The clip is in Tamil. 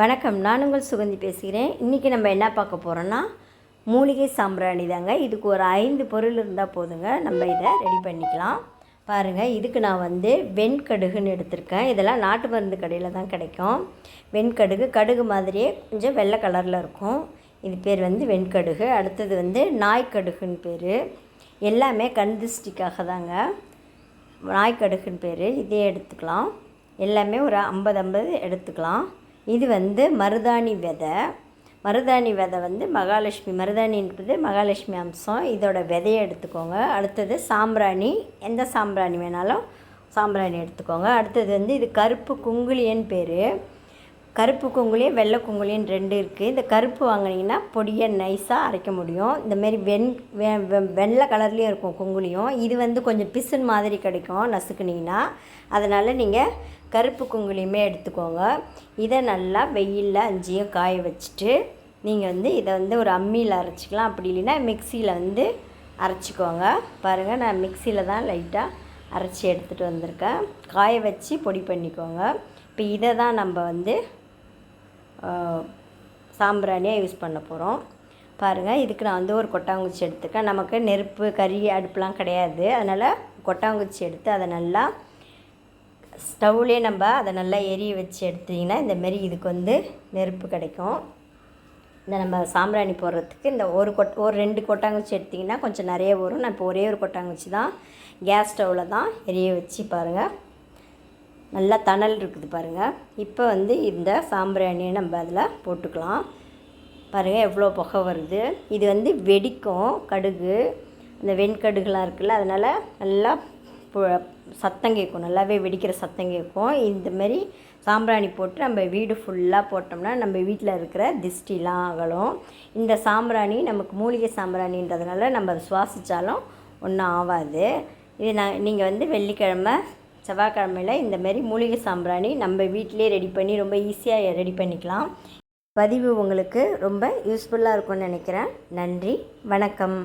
வணக்கம் நான் உங்கள் சுகந்தி பேசுகிறேன். இன்றைக்கி நம்ம என்ன பார்க்க போகிறோன்னா மூலிகை சாம்பிராணி தாங்க. இதுக்கு ஒரு ஐந்து பொருள் இருந்தால் போதுங்க. நம்ம இதை ரெடி பண்ணிக்கலாம். பாருங்கள் இதுக்கு நான் வந்து வெண்கடுகுன்னு எடுத்திருக்கேன். இதெல்லாம் நாட்டு மருந்து கடையில் தான் கிடைக்கும். வெண்கடுகு கடுகு மாதிரியே கொஞ்சம் வெள்ளை கலரில் இருக்கும். இது பேர் வந்து வெண்கடுகு. அடுத்தது வந்து நாய்க்கடுகுன்னு பேர். எல்லாமே கண் தாங்க. நாய்க்கடுகுன்னு பேர். இதே எடுத்துக்கலாம். எல்லாமே ஒரு ஐம்பது ஐம்பது எடுத்துக்கலாம். இது வந்து மருதாணி விதை. மருதாணி விதை வந்து மகாலட்சுமி மருதாணின்றது மகாலட்சுமி அம்சம். இதோட விதையை எடுத்துக்கோங்க. அடுத்தது சாம்பிராணி. எந்த சாம்பிராணி வேணாலும் சாம்பிராணி எடுத்துக்கோங்க. அடுத்தது வந்து இது கருப்பு குங்குளியன் பேர். கருப்பு குங்குலியும் வெள்ளை குங்குலியும் ரெண்டு இருக்குது இந்த கருப்பு வாங்கினீங்கன்னா பொடியை நைஸாக அரைக்க முடியும். இந்தமாரி வெண் வெ வெ- வெள்ளை கலர்லேயும் இருக்கும் குங்குலியும் இது வந்து கொஞ்சம் பிசுன் மாதிரி கிடைக்கும் நசுக்குனீங்கன்னா. அதனால் நீங்கள் கருப்பு குங்குலியுமே எடுத்துக்கோங்க. இதை நல்லா வெயிலில் அஞ்சியும் காய வச்சுட்டு நீங்கள் வந்து இதை வந்து ஒரு அம்மியில் அரைச்சிக்கலாம். அப்படி இல்லைன்னா மிக்சியில் வந்து அரைச்சிக்கோங்க. பாருங்கள் நான் மிக்சியில் தான் லைட்டாக அரைச்சி எடுத்துகிட்டு வந்திருக்கேன். காய வச்சு பொடி பண்ணிக்கோங்க. இப்போ இதை தான் நம்ம வந்து சாம்பிராணியாக யூஸ் பண்ண போகிறோம் பாருங்கள் இதுக்கு நான் வந்து ஒரு கொட்டாங்குச்சி எடுத்துக்கேன். நமக்கு நெருப்பு கறி அடுப்புலாம் கிடையாது. அதனால் கொட்டாங்குச்சி எடுத்து அதை நல்லா ஸ்டவ்லேயே நம்ம அதை நல்லா எரிய வச்சு எடுத்திங்கன்னா இந்தமாரி இதுக்கு வந்து நெருப்பு கிடைக்கும். இந்த நம்ம சாம்பிராணி போடுறதுக்கு இந்த ஒரு கொட் ஒரு ரெண்டு கொட்டாங்குச்சி எடுத்திங்கன்னா கொஞ்சம் நிறைய வரும். நான் இப்போ ஒரே ஒரு கொட்டாங்குச்சி தான் கேஸ் ஸ்டவ்வில் தான் எரிய வச்சு பாருங்கள் நல்லா தணல் இருக்குது பாருங்கள் இப்போ வந்து இந்த சாம்பிராணியை நம்ம அதில் போட்டுக்கலாம். பாருங்கள் எவ்வளோ புகை வருது. இது வந்து வெடிக்கும் கடுகு. இந்த வெண்கடுகுலாம் இருக்குல்ல அதனால் நல்லா பு- சத்தம் கேட்கும். நல்லாவே வெடிக்கிற சத்தம் கேட்கும். இந்தமாரி சாம்பிராணி போட்டு நம்ம வீடு ஃபுல்லாக போட்டோம்னா நம்ம வீட்டில் இருக்கிற திஷ்டிலாம் அகலும். இந்த சாம்பிராணி நமக்கு மூலிகை சாம்பிராணின்றதுனால நம்ம அதை சுவாசித்தாலும் ஒன்றும் ஆகாது இது நான் நீங்கள் வந்து வெள்ளிக்கிழமை செவ்வாய்க்கிழமையில் இந்தமாரி மூலிகை சாம்பிராணி நம்ம வீட்டிலே ரெடி பண்ணி ரொம்ப ஈஸியாக ரெடி பண்ணிக்கலாம். பதிவு உங்களுக்கு ரொம்ப யூஸ்ஃபுல்லாக இருக்கும்னு நினைக்கிறேன். நன்றி. வணக்கம்.